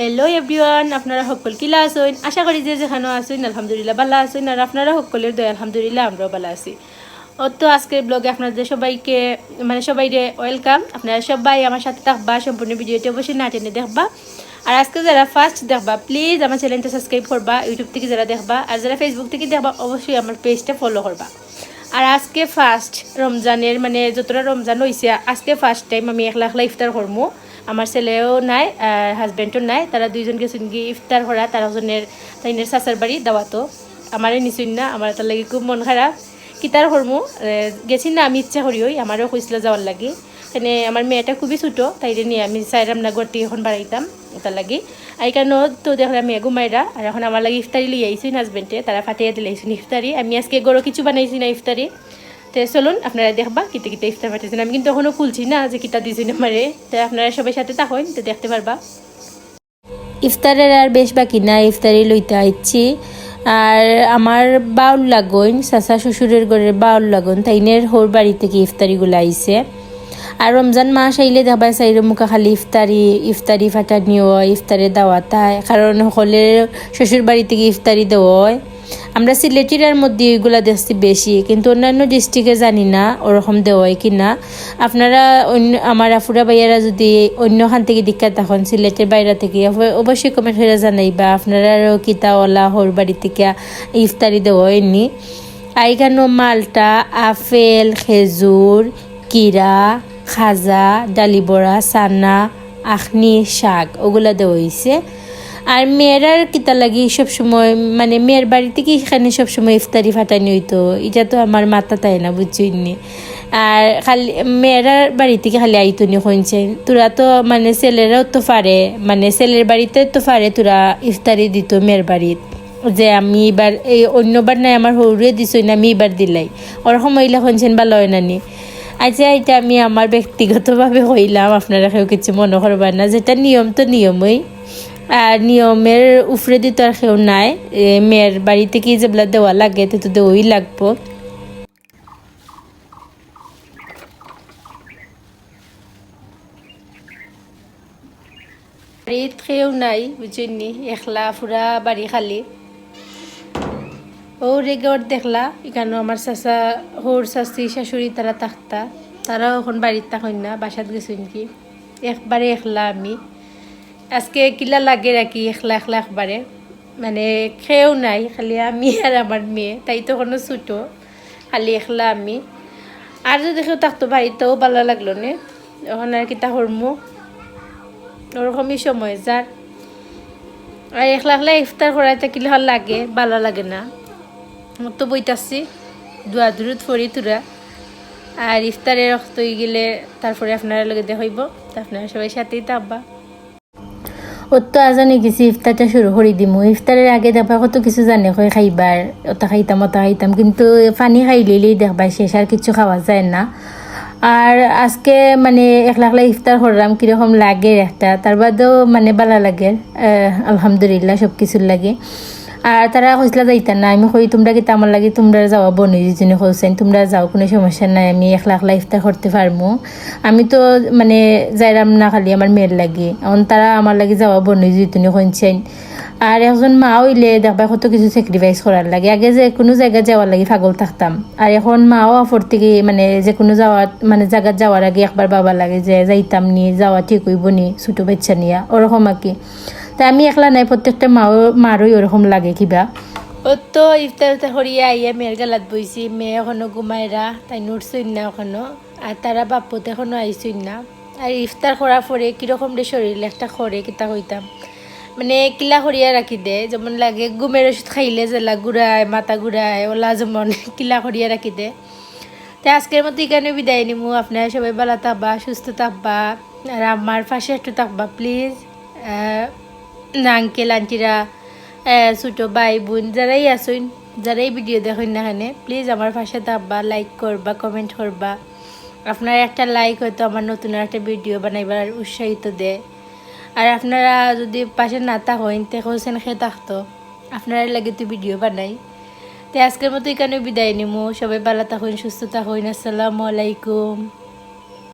Hello' everyone আপনারা সকল কিলা আছেন? আশা করি যে যেখানে আছেন, আলহামদুলিল্লাহ ভালো আছেন। আর আপনারা সকলের দয়, আলহামদুলিল্লাহ, আমরাও ভালো আছি। ও তো আজকের ব্লগে আপনাদের সবাইকে মানে সবাই ওয়েলকাম আপনারা সবাই আমার সাথে থাকবা, সম্পূর্ণ ভিডিওটি অবশ্যই না টেনে দেখবা। আর আজকে যারা ফার্স্ট দেখবা প্লিজ আমার চ্যানেলটা সাবস্ক্রাইব করবা ইউটিউব থেকে যারা দেখবা, আর যারা ফেসবুক থেকে দেখবা, অবশ্যই আমার পেজটা ফলো করবা। আর আজকে ফার্স্ট রমজানের মানে যতটা রমজান হয়েছে আজকে ফার্স্ট টাইম আমি একলা একলা ইফতার করব আমার ছেলেও নাই আর হাজব্যান্ডও নাই, তারা দুইজন গেছেন ইফতার করা, তারা ওজনের তাইনের চাচার বাড়ি দাওয়াতো আমারে নিছুন না, আমার তার লাগি খুব মন খারাপ। কিতার করমু গেছি না আমি ইচ্ছা করি ওই, আমারও কইছিল যাওয়ার লাগি। সেনে আমার মেয়েটা খুবই ছোটো, তাইরে নিয়ে আমি চাইরাম না গড়টি এখন বাড়াইতাম, তার লাগি। এই কারণে তো দেখলাম মেয়ে ঘুমাইরা আর এখন আমার লাগে ইফতারি লিয়ে আইসুন হাজবেন্ডে তারা ফাটিয়ে দিলে আইসুন ইফতারি। আমি আজকে গরো কিছু বানাইছি না ইফতারি। তো চলুন আপনারা দেখবা কিতে কিতে ইফতার পাঠিয়েছেন আমি কিন্তু এখনও খুলছি না যে কিতা দিয়েছেন আমারে। তো আপনারা সবাই সাথে থাকুন, তো দেখতে পারবা। ইফতারের আর বেশ বাকি না, ইফতারি লইতে আইছি আর আমার বাউল লাগন চাচা শ্বশুরের ঘরের বাউল লাগন তাইনের হোর বাড়ি থেকে ইফতারিগুলো আইছে। আর রমজান মাস আইলে দেখবা চাইর মুখা খালি ইফতারি ইফতারি ফাটা নিও ইফতারে দাওয়াত হয়। কারণ সকলের শ্বশুর বাড়ি থেকে ইফতারি দেওয়া হয়। আমরা সিলেটিরার মধ্যে ওইগুলা দেখছি বেশি, কিন্তু অন্যান্য ডিস্ট্রিক্টে জানি না, ওরকম দেওয়াই কি না। আপনারা অন্য, আমার আফুরা ভাইয়ারা যদি অন্যখান থেকে দীক্ষা তখন সিলেটের বাইরে থেকে অব- অবশ্যই কমেন্ট করে জানাইবা আপনারাও কিতা ওলা হোর বাড়ি থেকে ইফতারি দেওয়া হয়নি। আইখানো মালটা, আপেল, খেজুর, কিরা, খাজা, ডালিবড়া, সানা, আখনি, শাক, ওগুলা দেওয়া হয়েছে আর মেয়েরার কিতা লাগি সবসময় মানে মেয়ের বাড়ি থেকে এখানে সবসময় ইফতারি ফাটানি হইতো? এটা তো আমার মাথা তাই না বুঝছিনি আর খালি মেয়েরার বাড়ি থেকে খালি আইতো নি হইছে তোরা তো মানে ছেলেরাও তো পারে মানে ছেলের বাড়িতে তো পারে তোরা ইফতারি দিত মেয়ের বাড়িত। যে আমি এবার, এই অন্যবার নাই আমার হরুয়ে দিছই না আমি এবার দিলাই। ওরকম মহিলা শুনছেন বা লয় নানি আচ্ছা এটা আমি আমার ব্যক্তিগতভাবে হইলাম আপনারা কেউ কিছু মনে করবার না। যেটা নিয়ম, তো নিয়মই। নিয়মের উফরে দিতে আর কেউ নাই। মেয়ের বাড়ি কি যেগুলা দেওয়া লাগে তো দেওয়াই লাগবো। বাড়িত কেউ নাই বুঝলি একলা ফুরা বাড়ি খালি। ও রেগর দেখলা এখানে আমার চাচা, হোর চাচি, শাশুড়ি তারা থাকতা, তারাও এখন বাড়ির থাকেন না, বাসাত গেছেন কি? একবারে একলা আমি। আজকে কিলা লাগে রাখি একলা একলা একবারে মানে খেয়েও নাই, খালি আমি আর আমার মেয়ে তাই তো কোনো ছুটো খালি একলা আমি। আর যদি কেউ থাকতো বাড়িতেও ভালো লাগল নে? এখন আর কিতা হরমু ওরকমই সময় যার আর একলা একলা ইফতার করাইতে কিলে হল লাগে ভালো লাগে না। আমার তো বইতাছি দুয়া দূরত ফরি তুরা আর ইফতারে রক্ত গেলে তারপরে আপনারা লগে দেখাইব আপনারা সবাই সাথেই থাকবা ওর তো আজানে গেছি, ইফতারটা শুরু করে দিমু। ইফতারের আগে দেখবা কত কিছু জানে কই খাইবার ওটা খাইতাম ওটা খাইতাম। কিন্তু পানি খাইলেই দেখবা শেষ আর কিছু খাওয়া যায় না। আর আজকে মানে একলা একলা ইফতার করলাম কীরকম লাগে একটা। তার বাদেও মানে বালা লাগে আলহামদুলিল্লাহ সব কিছুর লাগে। আর তারা কইসলা যাইতা না আমি কই, তোমরা কি আমার লাগে তোমরা যাওয়া বনি যিনি কইছেন তোমরা যাও, কোনো সমস্যা নাই, আমি একলা একলা ইফতার করতে পারব আমি তো মানে যাইরাম না খালি আমার মেয়ের লাগে, এখন তারা আমার লাগে যাওয়া বনি যিনি কইছেন আর একজন মা হইলে দেখবা কত কিছু স্যাক্রিফাইস করার লাগে, আগে যে কোনো জায়গায় যাওয়ার লাগে পাগল থাকতাম। আর এখন মাও অফর থেকে মানে যে কোনো যাওয়ার মানে জায়গা যাওয়ার আগে একবার বাবা লাগে যে যাইতাম নি, যাওয়া ঠিক হইব নি, ছোটো বাচ্চা নিয়া, ওরকম আর কি তা আমি একলা নাই, প্রত্যেকটা মাও, মারই ওরকম লাগে কিবা। তো ইফতার উফতার করিয়া আইয়া মেয়ের গালাত বইছি, মেয়ে এখনও ঘুমাইরা তাই নুটছই না এখনও, আর তারা বাপুত এখনও আইসই না। আর ইফতার করার পরে কীরকম রে শরীর একটা করে কিতা হইতাম মানে কিলা করিয়া রাখি দে, যেমন লাগে ঘুমের ওষুধ খাইলে জেলা ঘুরায় মাথা ঘুরায় ওলা যেমন কিলা করিয়া রাখি দে। তো আজকের মতো এখানে বিদায় নিমু। আপনারা সবাই ভালো থাকবা, সুস্থ থাকবা, আর আমার পাশে একটু থাকবা প্লিজ আঙ্কেল আন্টিরা ছোটো ভাই বোন যারাই আসুন যারাই ভিডিও দেখুন না এখানে প্লিজ আমার পাশে থাকবা লাইক করবা কমেন্ট করবা। আপনার একটা লাইক হয়তো আমার নতুন একটা ভিডিও বানাইবার উৎসাহিত দেয় আর আপনারা যদি পাশে না থাকেন তে হোসেন খেয়ে থাকতো? আপনারা লাগে তো ভিডিও বানাই। তো আজকের মতো এখানে বিদায় নিমু। সবাই ভালো থাকুন সুস্থ থাকুন আসসালামু আলাইকুম।